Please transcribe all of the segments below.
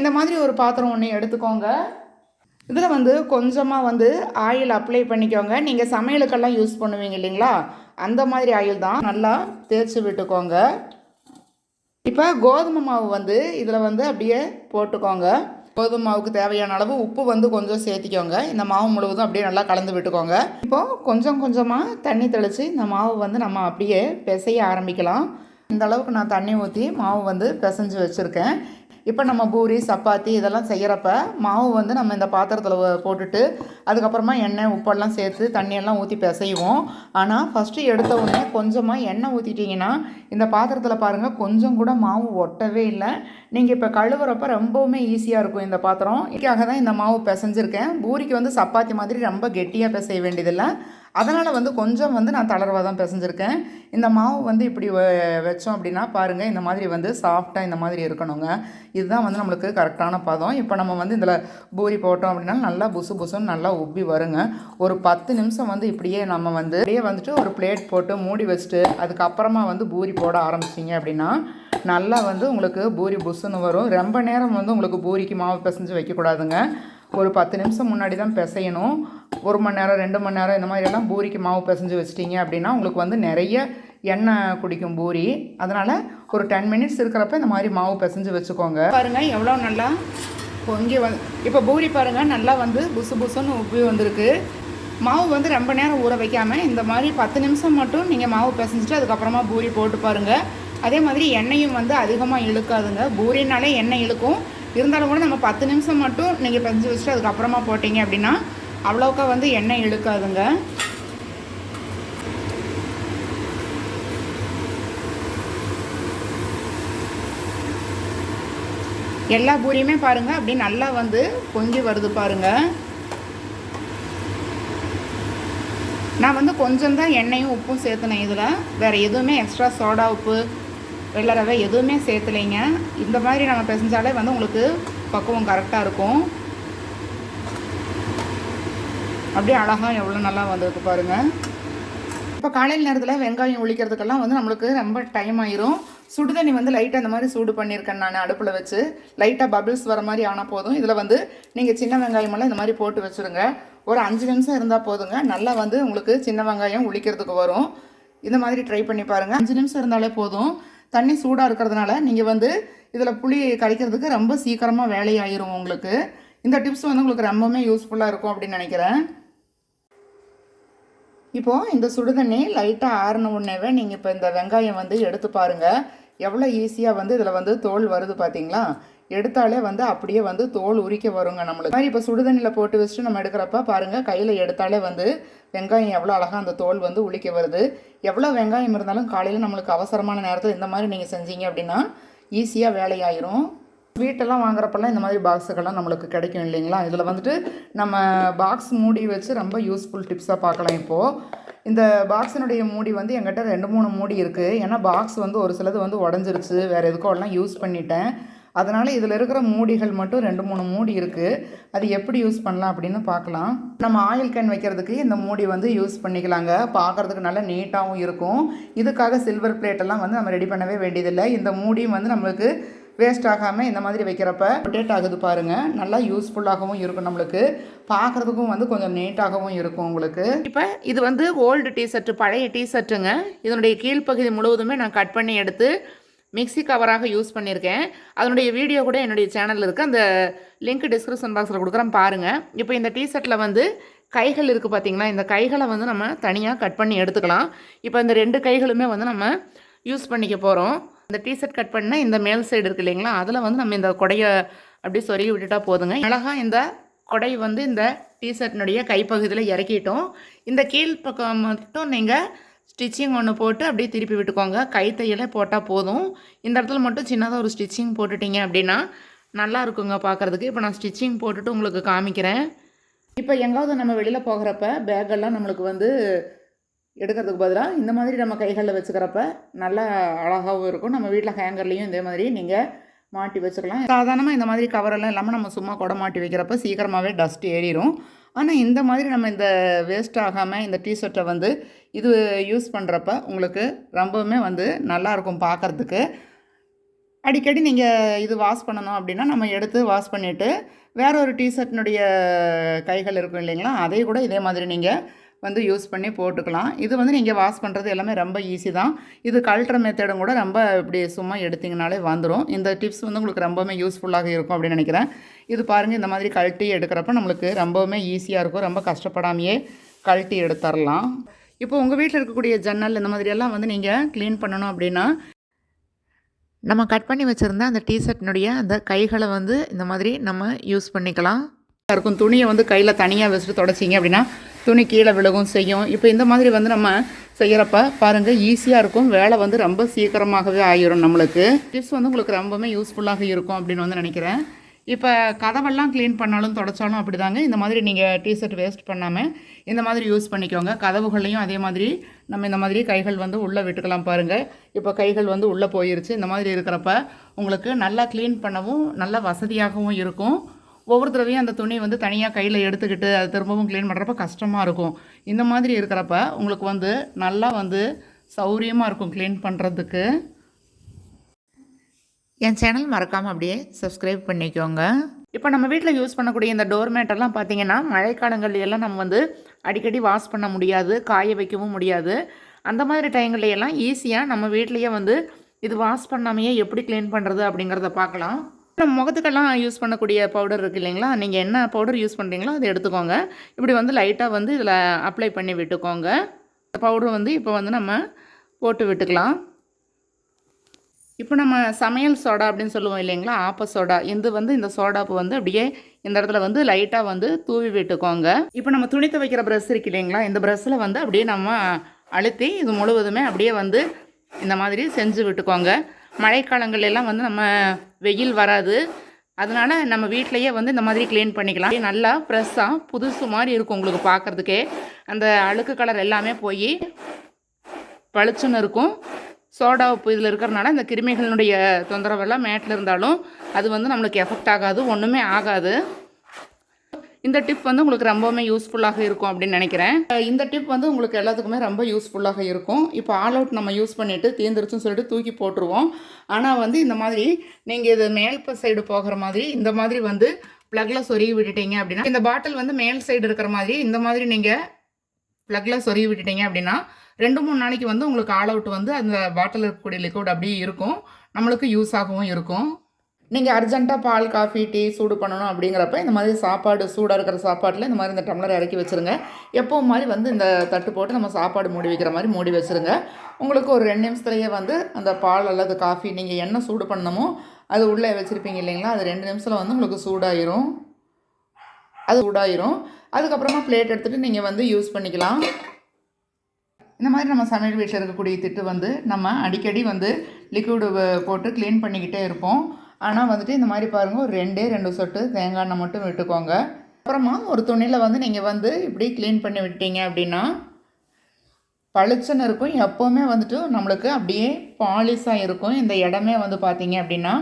இந்த மாதிரி ஒரு பாத்திரம் ஒன்று எடுத்துக்கோங்க. இதில் வந்து கொஞ்சமாக வந்து ஆயில் அப்ளை பண்ணிக்கோங்க. நீங்கள் சமையலுக்கெல்லாம் யூஸ் பண்ணுவீங்க இல்லைங்களா? அந்த மாதிரி ஆயில் தான் நல்லா தேய்ச்சி விட்டுக்கோங்க. இப்போ கோதுமை மாவு வந்து இதில் வந்து அப்படியே போட்டுக்கோங்க. கோதுமை மாவுக்கு தேவையான அளவு உப்பு வந்து கொஞ்சம் சேர்த்திக்கோங்க. இந்த மாவு முழுவதும் அப்படியே நல்லா கலந்து விட்டுக்கோங்க. இப்போது கொஞ்சம் கொஞ்சமாக தண்ணி தெளித்து இந்த மாவு வந்து நம்ம அப்படியே பிசைய ஆரம்பிக்கலாம். இந்த அளவுக்கு நான் தண்ணி ஊற்றி மாவு வந்து பிசைஞ்சு வச்சுருக்கேன். இப்போ நம்ம பூரி சப்பாத்தி இதெல்லாம் செய்கிறப்ப மாவு வந்து நம்ம இந்த பாத்திரத்தில் போட்டுட்டு அதுக்கப்புறமா எண்ணெய் உப்பெல்லாம் சேர்த்து தண்ணியெல்லாம் ஊற்றி பிசைவோம். ஆனால் ஃபஸ்ட்டு எடுத்த உடனே கொஞ்சமாக எண்ணெய் ஊற்றிட்டிங்கன்னா இந்த பாத்திரத்தில் பாருங்கள் கொஞ்சம் கூட மாவு ஒட்டவே இல்லை. நீங்கள் இப்போ கழுவுறப்ப ரொம்பவுமே ஈஸியாக இருக்கும் இந்த பாத்திரம். இதுக்காக தான் இந்த மாவு பிசைஞ்சிருக்கேன். பூரிக்கு வந்து சப்பாத்தி மாதிரி ரொம்ப கெட்டியாக பிசைய வேண்டியதில்லை. அதனால் வந்து கொஞ்சம் வந்து நான் தளர்வாக தான் பிசைஞ்சிருக்கேன். இந்த மாவு வந்து இப்படி வ- வச்சோம் அப்படின்னா பாருங்கள் இந்த மாதிரி வந்து சாஃப்டாக இந்த மாதிரி இருக்கணுங்க. இதுதான் வந்து நம்மளுக்கு கரெக்டான பதம். இப்போ நம்ம வந்து இதில் பூரி போட்டோம் அப்படின்னா நல்லா புசு புசுன்னு நல்லா உப்பி வருங்க. ஒரு பத்து நிமிஷம் வந்து இப்படியே நம்ம வந்து இப்படியே வந்துட்டு ஒரு பிளேட் போட்டு மூடி வச்சுட்டு அதுக்கப்புறமா வந்து பூரி போட ஆரம்பிச்சிங்க அப்படின்னா நல்லா வந்து உங்களுக்கு பூரி புசுன்னு வரும். ரொம்ப நேரம் வந்து உங்களுக்கு பூரிக்கு மாவு பிசைஞ்சு வைக்கக்கூடாதுங்க. ஒரு பத்து நிமிஷம் முன்னாடி தான் பிசையணும். ஒரு மணி நேரம் ரெண்டு மணி நேரம் இந்த மாதிரியெல்லாம் பூரிக்கு மாவு பிசைஞ்சு வச்சிட்டிங்க அப்படின்னா உங்களுக்கு வந்து நிறைய எண்ணெய் குடிக்கும் பூரி. அதனால் ஒரு டென் மினிட்ஸ் இருக்கிறப்ப இந்த மாதிரி மாவு பிசைஞ்சு வச்சுக்கோங்க. பாருங்கள் எவ்வளோ நல்லா பொங்கி வந் இப்போ பூரி பாருங்கள் நல்லா வந்து புசு புசுன்னு உப்பி வந்திருக்கு. மாவு வந்து ரொம்ப நேரம் ஊற வைக்காமல் இந்த மாதிரி பத்து நிமிஷம் மட்டும் நீங்கள் மாவு பிசைஞ்சிட்டு அதுக்கப்புறமா பூரி போட்டு பாருங்கள் அதே மாதிரி எண்ணெயும் வந்து அதிகமாக இழுக்காதுங்க. பூரினாலே எண்ணெய் இழுக்கும். இருந்தாலும் கூட நம்ம பத்து நிமிஷம் மட்டும் நீங்கள் பஞ்சு வச்சுட்டு அதுக்கப்புறமா போட்டிங்க அப்படின்னா அவ்வளோக்கா வந்து எண்ணெய் இழுக்காதுங்க. எல்லா பூரியுமே பாருங்கள் அப்படி நல்லா வந்து பொங்கி வருது பாருங்கள் நான் வந்து கொஞ்சம் தான் எண்ணெயும் உப்பும் சேர்த்துனேன் இதில். வேறு எதுவுமே எக்ஸ்ட்ரா சோடா உப்பு வெள்ளை ரவை எதுவுமே சேர்த்துலைங்க. இந்த மாதிரி நம்ம பிசைஞ்சாலே வந்து உங்களுக்கு பக்குவம் கரெக்டாக இருக்கும். அப்படியே அழகாக எவ்வளோ நல்லா வந்திருக்கு பாருங்கள் இப்போ காலையில் நேரத்தில் வெங்காயம் ஒழிக்கிறதுக்கெல்லாம் வந்து நம்மளுக்கு ரொம்ப டைம் ஆயிரும். சுடுதண்ணி வந்து லைட்டாக அந்த மாதிரி சூடு பண்ணியிருக்கேன் நான் அடுப்பில் வச்சு. லைட்டாக பபிள்ஸ் வர மாதிரி ஆனால் போதும். இதில் வந்து நீங்கள் சின்ன வெங்காயமெல்லாம் இந்த மாதிரி போட்டு வச்சுருங்க. ஒரு அஞ்சு நிமிஷம் இருந்தால் போதுங்க. நல்லா வந்து உங்களுக்கு சின்ன வெங்காயம் ஒழிக்கிறதுக்கு வரும். இந்த மாதிரி ட்ரை பண்ணி பாருங்கள் அஞ்சு நிமிஷம் இருந்தாலே போதும். தண்ணி சூடாக இருக்கிறதுனால நீங்கள் வந்து இதில் புளி கரைக்கிறதுக்கு ரொம்ப சீக்கிரமாக வேலையாயிரும் உங்களுக்கு. இந்த டிப்ஸ் வந்து உங்களுக்கு ரொம்பவுமே யூஸ்ஃபுல்லாக இருக்கும் அப்படின்னு நினைக்கிறேன். இப்போது இந்த சுடுதண்ணி லைட்டாக ஆறின உடனேவே நீங்கள் இப்போ இந்த வெங்காயம் வந்து எடுத்து பாருங்கள் எவ்வளோ ஈஸியாக வந்து இதில் வந்து தோல் வருது பார்த்தீங்களா எடுத்தாலே வந்து அப்படியே வந்து தோல் உரிக்க வருங்க நம்மளுக்கு. மாதிரி இப்போ சுடுதண்ணியில் போட்டு வச்சுட்டு நம்ம எடுக்கிறப்ப பாருங்கள் கையில் எடுத்தாலே வந்து வெங்காயம் எவ்வளோ அழகாக அந்த தோல் வந்து உளிக்க வருது. எவ்வளோ வெங்காயம் இருந்தாலும் காலையில் நம்மளுக்கு அவசரமான நேரத்தில் இந்த மாதிரி நீங்கள் செஞ்சீங்க அப்படின்னா ஈஸியாக வேலையாயிரும். வீட்டெல்லாம் வாங்குறப்பெல்லாம் இந்த மாதிரி பாக்ஸுக்கெல்லாம் நம்மளுக்கு கிடைக்கும் இல்லைங்களா? இதில் வந்துட்டு நம்ம பாக்ஸ் மூடி வச்சு ரொம்ப யூஸ்ஃபுல் டிப்ஸாக பார்க்கலாம் இப்போது இந்த பாக்ஸினுடைய மூடி வந்து எங்கிட்ட ரெண்டு மூணு மூடி இருக்குது ஏன்னா பாக்ஸ் வந்து ஒரு சிலது வந்து உடஞ்சிருச்சு. வேறு எதுக்கோ எல்லாம் யூஸ் பண்ணிட்டேன். அதனால் இதில் இருக்கிற மூடிகள் மட்டும் ரெண்டு மூணு மூடி இருக்குது அது எப்படி யூஸ் பண்ணலாம் அப்படின்னு பார்க்கலாம். நம்ம ஆயில் கேன் வைக்கிறதுக்கு இந்த மூடி வந்து யூஸ் பண்ணிக்கலாங்க. பார்க்குறதுக்கு நல்லா நீட்டாகவும் இருக்கும். இதுக்காக சில்வர் பிளேட்டெல்லாம் வந்து நம்ம ரெடி பண்ணவே வேண்டியதில்லை. இந்த மூடியும் வந்து நம்மளுக்கு வேஸ்ட் ஆகாமல் இந்த மாதிரி வைக்கிறப்ப ரொட்டேட் ஆகுது பாருங்கள் நல்லா யூஸ்ஃபுல்லாகவும் இருக்கும் நம்மளுக்கு. பார்க்குறதுக்கும் வந்து கொஞ்சம் நீட்டாகவும் இருக்கும் உங்களுக்கு. இப்போ இது வந்து ஓல்டு டிஷர்ட்டு பழைய டிஷர்ட்டுங்க இதனுடைய கீழ்ப்பகுதி முழுவதுமே நான் கட் பண்ணி எடுத்து மிக்ஸி கவராக யூஸ் பண்ணியிருக்கேன். அதனுடைய வீடியோ கூட என்னுடைய சேனலில் இருக்குது அந்த லிங்க் டிஸ்கிரிப்ஷன் பாக்ஸில் கொடுக்குறேன் பாருங்கள் இப்போ இந்த டிஷர்ட்டில் வந்து கைகள் இருக்குது பார்த்தீங்கன்னா இந்த கைகளை வந்து நம்ம தனியாக கட் பண்ணி எடுத்துக்கலாம். இப்போ இந்த ரெண்டு கைகளுமே வந்து நம்ம யூஸ் பண்ணிக்க போகிறோம் இந்த டிஷர்ட் கட் பண்ண இந்த மேல் சைடு இருக்கு இல்லைங்களா? அதில் வந்து நம்ம இந்த கொடையை அப்படியே சொருகி விட்டுட்டா போதுங்க. அழகாக இந்த கொடை வந்து இந்த டிஷர்ட்னுடைய கைப்பகுதியில் இறக்கிட்டோம். இந்த கீழ் பக்கம் மட்டும் நீங்கள் ஸ்டிச்சிங் ஒன்று போட்டு அப்படியே திருப்பி விட்டுக்கோங்க. கை போட்டால் போதும். இந்த இடத்துல மட்டும் சின்னதாக ஒரு ஸ்டிச்சிங் போட்டுட்டீங்க அப்படின்னா நல்லா இருக்குங்க பார்க்குறதுக்கு இப்போ நான் ஸ்டிச்சிங் போட்டுட்டு உங்களுக்கு காமிக்கிறேன். இப்போ எங்காவது நம்ம வெளியில் போகிறப்ப பேக்கெல்லாம் நம்மளுக்கு வந்து எடுக்கிறதுக்கு பதிலாக இந்த மாதிரி நம்ம கைகளில் வச்சுக்கிறப்ப நல்லா அழகாகவும் இருக்கும். நம்ம வீட்டில் ஹேங்கர்லேயும் இதே மாதிரி நீங்கள் மாட்டி வச்சுக்கலாம். சாதாரணமாக இந்த மாதிரி கவரெல்லாம் இல்லாமல் நம்ம சும்மா கொடை மாட்டி வைக்கிறப்ப சீக்கிரமாகவே டஸ்ட் ஏறிடும் ஆனால் இந்த மாதிரி நம்ம இந்த வேஸ்ட் ஆகாமல் இந்த டிஷர்ட்டை வந்து இது யூஸ் பண்ணுறப்ப உங்களுக்கு ரொம்பவுமே வந்து நல்லாயிருக்கும் பார்க்குறதுக்கு அடிக்கடி நீங்கள் இது வாஷ் பண்ணணும் அப்படின்னா நம்ம எடுத்து வாஷ் பண்ணிவிட்டு வேற ஒரு டிஷர்ட்னுடைய கைகள் இருக்கும் இல்லைங்களா? அதை கூட இதே மாதிரி நீங்கள் வந்து யூஸ் பண்ணி போட்டுக்கலாம். இது வந்து நீங்கள் வாஷ் பண்ணுறது எல்லாமே ரொம்ப ஈஸி தான். இது கல்ட்ர மெத்தடும் கூட ரொம்ப இப்படி சும்மா எடுத்திங்கனாலே வந்துடும் இந்த டிப்ஸ் வந்து உங்களுக்கு ரொம்பவுமே யூஸ்ஃபுல்லாக இருக்கும் அப்படின்னு நினைக்கிறேன். இது பாருங்கள் இந்த மாதிரி கழட்டி எடுக்கிறப்ப நம்மளுக்கு ரொம்பவுமே ஈஸியாக இருக்கும். ரொம்ப கஷ்டப்படாமையே கழட்டி எடுத்துடலாம் இப்போ உங்கள் வீட்டில் இருக்கக்கூடிய ஜன்னல் இந்த மாதிரியெல்லாம் வந்து நீங்கள் க்ளீன் பண்ணணும் அப்படின்னா நம்ம கட் பண்ணி வச்சுருந்த அந்த டிஷர்ட்னுடைய அந்த கைகளை வந்து இந்த மாதிரி நம்ம யூஸ் பண்ணிக்கலாம். இருக்கும் துணியை வந்து கையில் தனியாக வச்சுட்டு தொடச்சிங்க அப்படின்னா துணி கீழே விழுகும் செய்யும். இப்போ இந்த மாதிரி வந்து நம்ம செய்கிறப்ப பாருங்கள் ஈஸியாக இருக்கும். வேலை வந்து ரொம்ப சீக்கிரமாகவே ஆயிரும் நம்மளுக்கு. டிப்ஸ் வந்து உங்களுக்கு ரொம்பவுமே யூஸ்ஃபுல்லாக இருக்கும் அப்படின்னு வந்து நினைக்கிறேன். இப்போ கதவெல்லாம் க்ளீன் பண்ணாலும் தொடச்சாலும் அப்படிதாங்க. இந்த மாதிரி நீங்கள் டிஷர்ட் வேஸ்ட் பண்ணாமல் இந்த மாதிரி யூஸ் பண்ணிக்கோங்க. கதவுகளையும் அதே மாதிரி நம்ம இந்த மாதிரி கைகள் வந்து உள்ளே விட்டுக்கலாம் பாருங்கள் இப்போ கைகள் வந்து உள்ளே போயிருச்சு. இந்த மாதிரி இருக்கிறப்ப உங்களுக்கு நல்லா க்ளீன் பண்ணவும் நல்லா வசதியாகவும் இருக்கும். ஒவ்வொரு தடவையும் அந்த துணி வந்து தனியாக கையில் எடுத்துக்கிட்டு அது திரும்பவும் க்ளீன் பண்ணுறப்ப கஷ்டமாக இருக்கும். இந்த மாதிரி இருக்கிறப்ப உங்களுக்கு வந்து நல்லா வந்து சௌரியமாக இருக்கும் க்ளீன் பண்ணுறதுக்கு என் சேனல் மறக்காமல் அப்படியே சப்ஸ்கிரைப் பண்ணிக்கோங்க. இப்போ நம்ம வீட்டில் யூஸ் பண்ணக்கூடிய இந்த டோர்மேட் எல்லாம் பார்த்தீங்கன்னா மழைக்காலங்கள்ல எல்லாம் நம்ம வந்து அடிக்கடி வாஷ் பண்ண முடியாது காய வைக்கவும் முடியாது. அந்த மாதிரி டைங்கள்ல எல்லாம் ஈஸியாக நம்ம வீட்லேயே வந்து இது வாஷ் பண்ணாமையே எப்படி க்ளீன் பண்ணுறது அப்படிங்கிறத பார்க்கலாம். நம்ம முகத்துக்கெல்லாம் யூஸ் பண்ணக்கூடிய பவுடர் இருக்குது இல்லைங்களா? நீங்கள் என்ன பவுடர் யூஸ் பண்ணுறீங்களோ அதை எடுத்துக்கோங்க. இப்படி வந்து லைட்டாக வந்து இதில் அப்ளை பண்ணி விட்டுக்கோங்க. இந்த பவுடர் வந்து இப்போ வந்து நம்ம போட்டு விட்டுக்கலாம். இப்போ நம்ம சமையல் சோடா அப்படின்னு சொல்லுவோம் இல்லைங்களா? ஆப்ப சோடா. இது வந்து இந்த சோடாப்பு வந்து அப்படியே இந்த இடத்துல வந்து லைட்டாக வந்து தூவி விட்டுக்கோங்க. இப்போ நம்ம துணி துவைக்கிற ப்ரெஷ் இருக்கு இல்லைங்களா? இந்த ப்ரெஷ்ஷில் வந்து அப்படியே நம்ம அழுத்தி இது முழுவதுமே அப்படியே வந்து இந்த மாதிரி செஞ்சு விட்டுக்கோங்க. மழைக்காலங்களெல்லாம் வந்து நம்ம வெயில் வராது. அதனால நம்ம வீட்டிலையே வந்து இந்த மாதிரி க்ளீன் பண்ணிக்கலாம். நல்லா ஃப்ரெஷ்ஷாக புதுசு மாதிரி இருக்கும் உங்களுக்கு பார்க்குறதுக்கே அந்த அழுக்கு கலர் எல்லாமே போய் பளிச்சுன்னு இருக்கும். சோடா உப்பு இதில் இருக்கிறனால இந்த கிருமிகளினுடைய தொந்தரவெல்லாம் மேட்டில் இருந்தாலும் அது வந்து நம்மளுக்கு எஃபெக்ட் ஆகாது ஒன்றுமே ஆகாது. இந்த டிப் வந்து உங்களுக்கு ரொம்பவுமே யூஸ்ஃபுல்லாக இருக்கும் அப்படின்னு நினைக்கிறேன். இந்த டிப் வந்து உங்களுக்கு எல்லாத்துக்குமே ரொம்ப யூஸ்ஃபுல்லாக இருக்கும். இப்போ ஆல் அவுட் நம்ம யூஸ் பண்ணிவிட்டு தீர்ந்துருச்சுன்னு சொல்லிட்டு தூக்கி போட்டுருவோம். ஆனால் வந்து இந்த மாதிரி நீங்கள் இது மேல் சைடு போகிற மாதிரி இந்த மாதிரி வந்து ப்ளக்கில் சொருகி விட்டுட்டீங்க அப்படின்னா இந்த பாட்டில் வந்து மேல் சைடு இருக்கிற மாதிரி இந்த மாதிரி நீங்கள் ப்ளக்கில் சொருகி விட்டுட்டீங்க அப்படின்னா ரெண்டு மூணு நாளைக்கு வந்து உங்களுக்கு ஆல் அவுட் வந்து அந்த பாட்டில் இருக்கக்கூடிய லிக்விட் அப்படியே இருக்கும். நம்மளுக்கு யூஸ் ஆகவும் இருக்கும். நீங்கள் அர்ஜென்ட்டாக பால் காஃபி டீ சூடு பண்ணணும் அப்படிங்கிறப்ப இந்த மாதிரி சாப்பாடு சூடாக இருக்கிற சாப்பாட்டில் இந்த மாதிரி இந்த டம்ளர் இறக்கி வச்சுருங்க. எப்போவும் மாதிரி வந்து இந்த தட்டு போட்டு நம்ம சாப்பாடு மூடி வைக்கிற மாதிரி மூடி வச்சுருங்க. உங்களுக்கு ஒரு ரெண்டு நிமிஷத்துலேயே வந்து அந்த பால் அல்லது காஃபி நீங்கள் என்ன சூடு பண்ணணுமோ அது உள்ளே வச்சுருப்பீங்க இல்லைங்களா? அது ரெண்டு நிமிஷத்தில் வந்து உங்களுக்கு சூடாயிரும். அது சூடாயிரும். அதுக்கப்புறமா பிளேட் எடுத்துகிட்டு நீங்கள் வந்து யூஸ் பண்ணிக்கலாம். இந்த மாதிரி நம்ம சமையல் வீட்டில் இருக்கக்கூடிய திட்டு வந்து நம்ம அடிக்கடி வந்து லிக்விடு போட்டு க்ளீன் பண்ணிக்கிட்டே இருப்போம். ஆனால் வந்துட்டு இந்த மாதிரி பாருங்கள் ஒரு ரெண்டே ரெண்டு சொட்டு தேங்காய் எண்ணெய் மட்டும் விட்டுக்கோங்க. அப்புறமா ஒரு துணியில் வந்து நீங்கள் வந்து இப்படி க்ளீன் பண்ணி விட்டீங்க அப்படின்னா பளிச்சுன்னு இருக்கும். எப்போவுமே வந்துட்டு நம்மளுக்கு அப்படியே பாலிஷாக இருக்கும். இந்த இடமே வந்து பார்த்தீங்க அப்படின்னா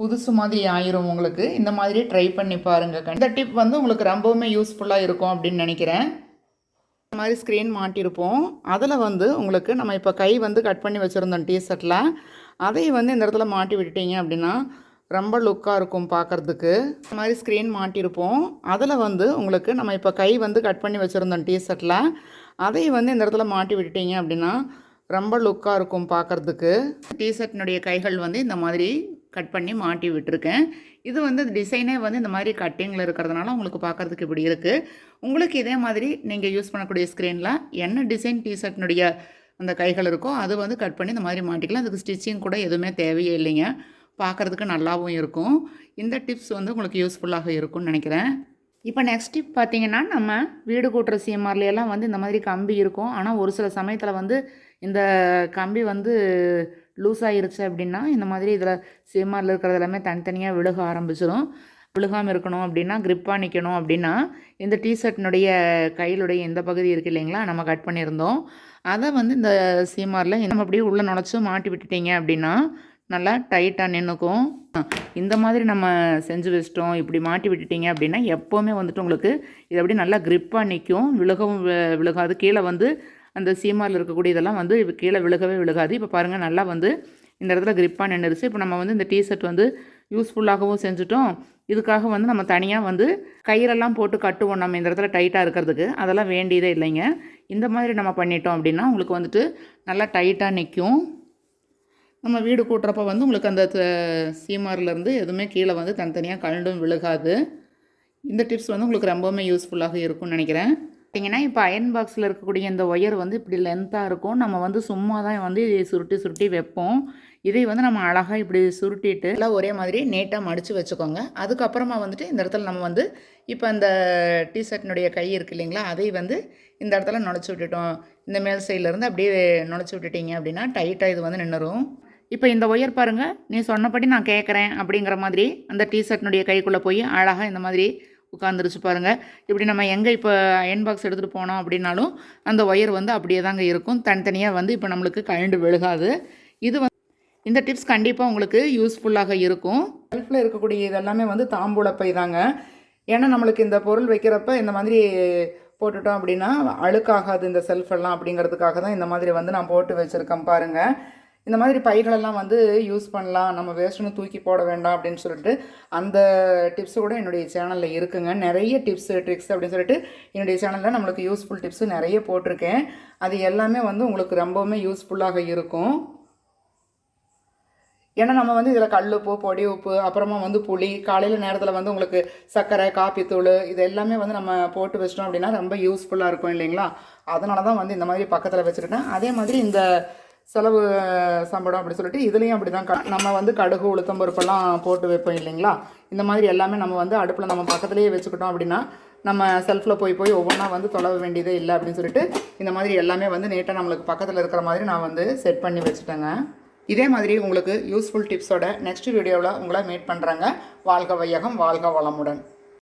புதுசு மாதிரி ஆயிரும் உங்களுக்கு. இந்த மாதிரி ட்ரை பண்ணி பாருங்கள் இந்த டிப் வந்து உங்களுக்கு ரொம்பவுமே யூஸ்ஃபுல்லாக இருக்கும் அப்படின்னு நினைக்கிறேன். மாதிரி ஸ்க்ரீன் மாட்டியிருப்போம். அதில் வந்து உங்களுக்கு நம்ம இப்போ கை வந்து கட் பண்ணி வச்சுருந்தோம் டிஷர்ட்டில் அதை வந்து இந்த இடத்துல மாட்டி விட்டுட்டீங்க அப்படின்னா ரொம்ப லுக்காக இருக்கும் பார்க்குறதுக்கு. இந்த மாதிரி ஸ்க்ரீன் மாட்டியிருப்போம். அதில் வந்து உங்களுக்கு நம்ம இப்போ கை வந்து கட் பண்ணி வச்சுருந்தோம் டிஷர்ட்டில் அதை வந்து இந்த இடத்துல மாட்டி விட்டுட்டீங்க அப்படின்னா ரொம்ப லுக்காக இருக்கும் பார்க்குறதுக்கு. டிஷர்ட்டினுடைய கைகள் வந்து இந்த மாதிரி கட் பண்ணி மாட்டி விட்டுருக்கேன். இது வந்து டிசைனே வந்து இந்த மாதிரி கட்டிங்கில் இருக்கிறதுனால உங்களுக்கு பார்க்குறதுக்கு இப்படி இருக்குது உங்களுக்கு இதே மாதிரி நீங்கள் யூஸ் பண்ணக்கூடிய ஸ்க்ரீனில் என்ன டிசைன் டிஷர்ட்னுடைய அந்த கைகள் இருக்கோ அது வந்து கட் பண்ணி இந்த மாதிரி மாட்டிக்கலாம். அதுக்கு ஸ்டிச்சிங் கூட எதுவுமே தேவையே இல்லைங்க. பார்க்குறதுக்கு நல்லாவும் இருக்கும். இந்த டிப்ஸ் வந்து உங்களுக்கு யூஸ்ஃபுல்லாக இருக்கும்னு நினைக்கிறேன். இப்போ நெக்ஸ்ட் டிப் பார்த்தீங்கன்னா நம்ம வீடு கூட்டுற CMR-ல வந்து இந்த மாதிரி கம்பி இருக்கும். ஆனால் ஒரு சில சமயத்தில் வந்து இந்த கம்பி வந்து லூஸ் ஆயிருச்சு அப்படின்னா இந்த மாதிரி இதில் சிஎம்ஆரில் இருக்கிறது எல்லாமே தனித்தனியாக விழுக ஆரம்பிச்சிடும் விழுகாமல் இருக்கணும் அப்படின்னா க்ரிப்பாக நிற்கணும் அப்படின்னா இந்த டிஷர்ட்னுடைய கையிலுடைய இந்த பகுதி இருக்குது இல்லைங்களா நம்ம கட் பண்ணியிருந்தோம். அதை வந்து இந்த சீமாரில் நம்ம அப்படியே உள்ளே நுழைச்சி மாட்டி விட்டுட்டீங்க அப்படின்னா நல்லா டைட்டாக நின்றுக்கும் இந்த மாதிரி நம்ம செஞ்சு வச்சிட்டோம் இப்படி மாட்டி விட்டுட்டீங்க அப்படின்னா எப்போவுமே வந்துட்டு உங்களுக்கு இது அப்படியே நல்லா க்ரிப்பாக நிற்கும் விழுகவும் விழுகாது. கீழே வந்து அந்த சீமாரில் இருக்கக்கூடிய இதெல்லாம் வந்து கீழே விழுகவே விழுகாது. இப்போ பாருங்கள் நல்லா வந்து இந்த இடத்துல கிரிப்பாக நின்றுச்சு இப்போ நம்ம வந்து இந்த டிஷர்ட் வந்து யூஸ்ஃபுல்லாகவும் செஞ்சுட்டோம். இதுக்காக வந்து நம்ம தனியாக வந்து கயிறெல்லாம் போட்டு கட்டுவோம். நம்ம இந்த இடத்துல டைட்டாக இருக்கிறதுக்கு. அதெல்லாம் வேண்டியதே இல்லைங்க. இந்த மாதிரி நம்ம பண்ணிட்டோம் அப்படின்னா உங்களுக்கு வந்துட்டு நல்லா டைட்டாக நிற்கும் நம்ம வீடு கூட்டுறப்ப வந்து உங்களுக்கு அந்த சீமாரிலேருந்து சீமார்லேருந்து எதுவுமே கீழே வந்து தனித்தனியாக கழண்டும் விழுகாது. இந்த டிப்ஸ் வந்து உங்களுக்கு ரொம்பவுமே யூஸ்ஃபுல்லாக இருக்கும்னு நினைக்கிறேன். பார்த்தீங்கன்னா இப்போ அயன் பாக்ஸில் இருக்கக்கூடிய இந்த ஒயர் வந்து இப்படி லென்த்தாக இருக்கும். நம்ம வந்து சும்மா தான் வந்து இதை சுருட்டி சுருட்டி வைப்போம். இதை வந்து நம்ம அழகாக இப்படி சுருட்டிட்டு எல்லாம் ஒரே மாதிரி நீட்டாக மடித்து வச்சுக்கோங்க. அதுக்கப்புறமா வந்துட்டு இந்த இடத்துல நம்ம வந்து இப்போ அந்த டிஷர்ட்னுடைய கை இருக்கு இல்லைங்களா அதை வந்து இந்த இடத்துல நுழைச்சி விட்டுட்டோம். இந்த மேல் சைட்லேருந்து அப்படியே நுழைச்சி விட்டுட்டீங்க அப்படின்னா டைட்டாக இது வந்து நின்றுரும் இப்போ இந்த ஒயர் பாருங்கள் நீ சொன்னபடி நான் கேட்குறேன் அப்படிங்கிற மாதிரி அந்த டிஷர்ட்னுடைய கைக்குள்ளே போய் அழகாக இந்த மாதிரி உட்காந்துருச்சு பாருங்கள் இப்படி நம்ம எங்கே இப்போ அயன் பாக்ஸ் எடுத்துகிட்டு போனோம் அப்படின்னாலும் அந்த ஒயர் வந்து அப்படியே தாங்க இருக்கும். தனித்தனியாக வந்து இப்போ நம்மளுக்கு கழண்டு விழுகாது. இது வந்து இந்த டிப்ஸ் கண்டிப்பாக உங்களுக்கு யூஸ்ஃபுல்லாக இருக்கும். செல்ஃபில் இருக்கக்கூடிய இதெல்லாமே வந்து தாம்பூல தாங்க. ஏன்னா நம்மளுக்கு இந்த பொருள் வைக்கிறப்ப இந்த மாதிரி போட்டுட்டோம் அப்படின்னா அழுக்காகாது இந்த செல்ஃப் எல்லாம் அப்படிங்கிறதுக்காக தான் இந்த மாதிரி வந்து நான் போட்டு வச்சுருக்கேன் பாருங்கள் இந்த மாதிரி பைகளெல்லாம் வந்து யூஸ் பண்ணலாம். நம்ம வேஸ்ட்டுன்னு தூக்கி போட வேண்டாம் அப்படின்னு சொல்லிட்டு அந்த டிப்ஸு கூட என்னுடைய சேனலில் இருக்குங்க. நிறைய டிப்ஸ் ட்ரிக்ஸ் அப்படின்னு சொல்லிட்டு என்னுடைய சேனலில் நம்மளுக்கு யூஸ்ஃபுல் டிப்ஸு நிறைய போட்டிருக்கேன். அது எல்லாமே வந்து உங்களுக்கு ரொம்பவுமே யூஸ்ஃபுல்லாக இருக்கும். ஏன்னா நம்ம வந்து இதில் கல் உப்பு பொடி உப்பு அப்புறமா வந்து புளி காலையில் நேரத்தில் வந்து உங்களுக்கு சர்க்கரை காப்பித்தூள் இது எல்லாமே வந்து நம்ம போட்டு வச்சிட்டோம் அப்படின்னா ரொம்ப யூஸ்ஃபுல்லாக இருக்கும் இல்லைங்களா? அதனால தான் வந்து இந்த மாதிரி பக்கத்தில் வச்சுருக்கேன். அதே மாதிரி இந்த செலவு சம்பளம் அப்படி சொல்லிட்டு இதுலேயும் அப்படி தான் நம்ம வந்து கடுகு உளுத்தம் பருப்பெல்லாம் போட்டு வைப்போம் இல்லைங்களா? இந்த மாதிரி எல்லாமே நம்ம வந்து அடுப்பில் நம்ம பக்கத்துலேயே வச்சுக்கிட்டோம் அப்படின்னா நம்ம செல்ஃபில் போய் போய் ஒவ்வொன்றா வந்து தொலைவ வேண்டியதே இல்லை அப்படின்னு சொல்லிட்டு இந்த மாதிரி எல்லாமே வந்து நீட்டாக நம்மளுக்கு பக்கத்தில் இருக்கிற மாதிரி நான் வந்து செட் பண்ணி வச்சுட்டேங்க. இதே மாதிரி உங்களுக்கு யூஸ்ஃபுல் டிப்ஸோட நெக்ஸ்ட் வீடியோவில் உங்களை மீட் பண்ணுறாங்க வாழ்க வையகம் வாழ்க வளமுடன்.